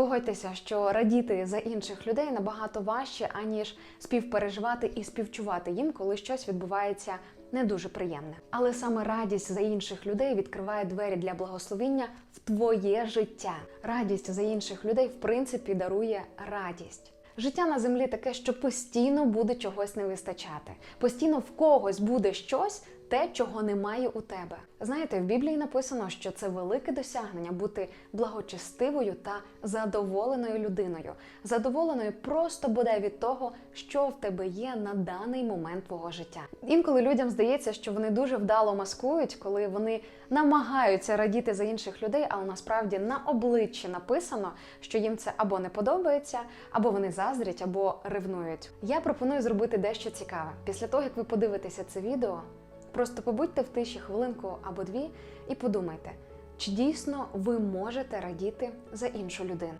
Погодьтеся, що радіти за інших людей набагато важче, аніж співпереживати і співчувати їм, коли щось відбувається не дуже приємне. Але саме радість за інших людей відкриває двері для благословіння в твоє життя. Радість за інших людей, в принципі, дарує радість. Життя на землі таке, що постійно буде чогось не вистачати. Постійно в когось буде щось, те, чого немає у тебе. Знаєте, в Біблії написано, що це велике досягнення бути благочестивою та задоволеною людиною, задоволеною просто бодай від того, що в тебе є на даний момент твого життя. Інколи людям здається, що вони дуже вдало маскують, коли вони намагаються радіти за інших людей, але насправді на обличчі написано, що їм це або не подобається, або вони заздрять, або ревнують. Я пропоную зробити дещо цікаве. Після того, як ви подивитеся це відео, Просто побудьте в тиші хвилинку або дві і подумайте, чи дійсно ви можете радіти за іншу людину.